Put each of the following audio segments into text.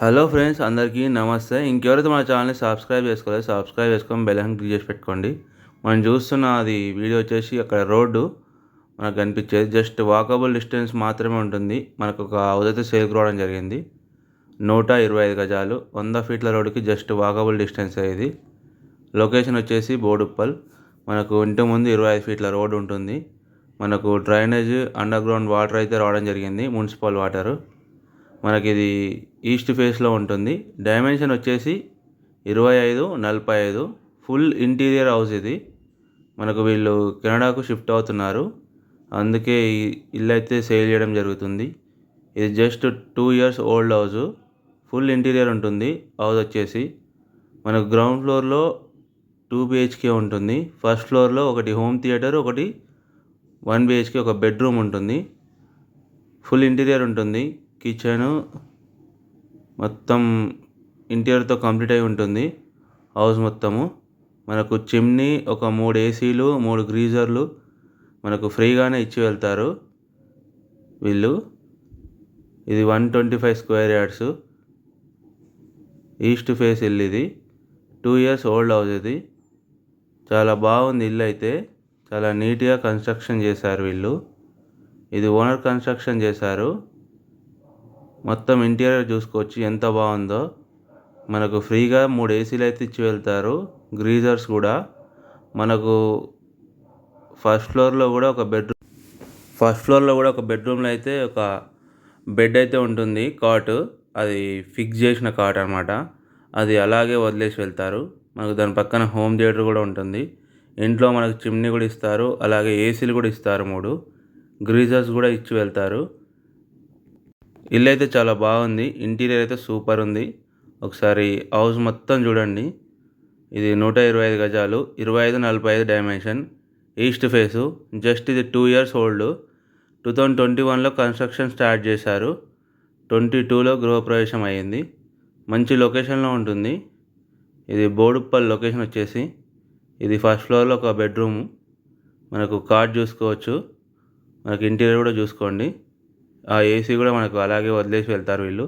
Hello friends అందరికీ నమస్తే. ఇంకెవరైతే మన ఛానల్ని సబ్స్క్రైబ్ చేసుకోలేదు సబ్స్క్రైబ్ చేసుకొని బెల్ ఐకాన్ క్లిక్ చేసి పెట్టుకోండి. మనం చూస్తున్న అది వీడియో వచ్చేసి అక్కడ రోడ్డు మనకు కనిపించేది. జస్ట్ వాకబుల్ డిస్టెన్స్ మాత్రమే ఉంటుంది. మనకు ఒక హౌస్ సేల్కి రావడం జరిగింది. నూట ఇరవై ఐదు గజాలు. వంద ఫీట్ల రోడ్డుకి జస్ట్ వాకబుల్ డిస్టెన్స్ ఇది. లొకేషన్ వచ్చేసి బోడుప్పల్. మనకు ఇంటి ముందు ఇరవై ఐదు ఫీట్ల రోడ్డు ఉంటుంది. మనకు డ్రైనేజ్ అండర్ గ్రౌండ్ వాటర్ అయితే రావడం జరిగింది. మున్సిపల్ వాటరు మనకి ఇది ఈస్ట్ ఫేస్లో ఉంటుంది. డైమెన్షన్ వచ్చేసి ఇరవై ఐదు నలభై ఐదు. ఫుల్ ఇంటీరియర్ హౌస్ ఇది. మనకు వీళ్ళు కెనడాకు షిఫ్ట్ అవుతున్నారు. అందుకే ఈ ఇల్లు అయితే సేల్ చేయడం జరుగుతుంది. ఇది just two years old house. Full interior ఉంటుంది. హౌస్ వచ్చేసి మనకు గ్రౌండ్ ఫ్లోర్లో టూ బిహెచ్కే ఉంటుంది. ఫస్ట్ ఫ్లోర్లో ఒకటి హోమ్ థియేటర్ ఒకటి వన్ బిహెచ్కే ఒక బెడ్రూమ్ ఉంటుంది. ఫుల్ ఇంటీరియర్ ఉంటుంది. కిచెన్ మొత్తం ఇంటీరియర్తో కంప్లీట్ అయి ఉంటుంది. హౌస్ మొత్తము. మనకు చిమ్నీ ఒక మూడు ఏసీలు మూడు గ్రీజర్లు మనకు ఫ్రీగానే ఇచ్చి వెళ్తారు వీళ్ళు. ఇది one twenty five square yards. East face ఇల్లు ఇది. టూ ఇయర్స్ ఓల్డ్ హౌస్ ఇది. చాలా బాగుంది ఇల్లు అయితే. చాలా నీట్గా కన్స్ట్రక్షన్ చేశారు వీళ్ళు. ఇది ఓనర్ కన్స్ట్రక్షన్ చేశారు. మొత్తం ఇంటీరియర్ చూసుకోవచ్చు ఎంత బాగుందో. మనకు ఫ్రీగా మూడు ఏసీలు అయితే ఇచ్చి వెళ్తారు. గ్రీజర్స్ కూడా. మనకు ఫస్ట్ ఫ్లోర్లో కూడా ఒక బెడ్రూమ్ ఫస్ట్ ఫ్లోర్లో కూడా ఒక బెడ్రూమ్లో అయితే ఒక బెడ్ అయితే ఉంటుంది. కాట్. అది ఫిక్స్ చేసిన కాట్ అనమాట అది అలాగే వదిలేసి వెళ్తారు. మనకు దాని పక్కన హోమ్ థియేటర్ కూడా ఉంటుంది. ఇంట్లో మనకు చిమ్నీ కూడా ఇస్తారు. అలాగే ఏసీలు కూడా ఇస్తారు మూడు. గ్రీజర్స్ కూడా ఇచ్చి వెళ్తారు. ఇల్లు అయితే చాలా బాగుంది. ఇంటీరియర్ అయితే సూపర్ ఉంది. ఒకసారి హౌస్ మొత్తం చూడండి. ఇది నూట ఇరవై ఐదు గజాలు ఇరవై ఐదు నలభై ఐదు డైమెన్షన్ ఈస్ట్ ఫేసు జస్ట్ ఇది two years old two thousand twenty వన్లో కన్స్ట్రక్షన్ స్టార్ట్ చేశారు ట్వంటీ టూలో గృహప్రవేశం అయ్యింది. మంచి లొకేషన్లో ఉంటుంది. ఇది బోడుప్పల్ లొకేషన్ వచ్చేసి. ఇది ఫస్ట్ ఫ్లోర్లో ఒక బెడ్రూమ్ మనకు కార్డ్ చూసుకోవచ్చు. మనకి ఇంటీరియర్ కూడా చూసుకోండి. ఆ ఏసీ కూడా మనకు అలాగే వదిలేసి వెళ్తారు వీళ్ళు.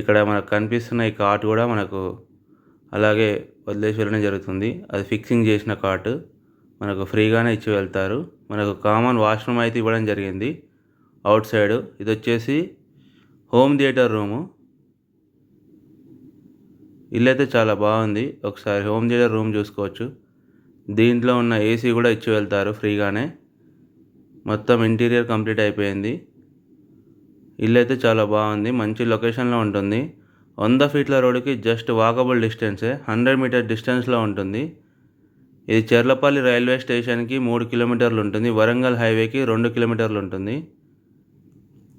ఇక్కడ మనకు కనిపిస్తున్న ఈ కార్ట్ కూడా మనకు అలాగే వదిలేసి వెళ్ళడం జరుగుతుంది. అది ఫిక్సింగ్ చేసిన కార్ట్ మనకు ఫ్రీగానే ఇచ్చి వెళ్తారు. మనకు కామన్ వాష్రూమ్ అయితే ఇవ్వడం జరిగింది. అవుట్ సైడ్ ఇది వచ్చేసి హోమ్ థియేటర్ రూము. ఇల్లు అయితే చాలా బాగుంది. ఒకసారి హోమ్ థియేటర్ రూమ్ చూసుకోవచ్చు. దీంట్లో ఉన్న ఏసీ కూడా ఇచ్చి వెళ్తారు ఫ్రీగానే. మొత్తం ఇంటీరియర్ కంప్లీట్ అయిపోయింది. ఇల్లు అయితే చాలా బాగుంది మంచి లొకేషన్లో ఉంటుంది. వంద ఫీట్ల రోడ్డుకి జస్ట్ వాకబుల్ డిస్టెన్సే హండ్రెడ్ మీటర్ డిస్టెన్స్లో ఉంటుంది. ఇది చెర్లపల్లి రైల్వే స్టేషన్కి మూడు కిలోమీటర్లు ఉంటుంది వరంగల్ హైవేకి రెండు కిలోమీటర్లు ఉంటుంది.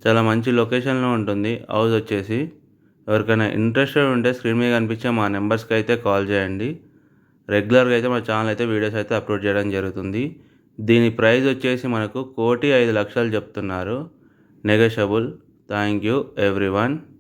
చాలా మంచి లొకేషన్లో ఉంటుంది హౌస్ వచ్చేసి. ఎవరికైనా ఇంట్రెస్టెడ్ ఉంటే స్క్రీన్ మీద కనిపించే మా నెంబర్స్కి అయితే కాల్ చేయండి. రెగ్యులర్గా అయితే మా ఛానల్ అయితే వీడియోస్ అయితే అప్లోడ్ చేయడం జరుగుతుంది. దీని ప్రైస్ వచ్చేసి మనకు కోటి ఐదు లక్షలు చెప్తున్నారు. Negotiable Thank you everyone.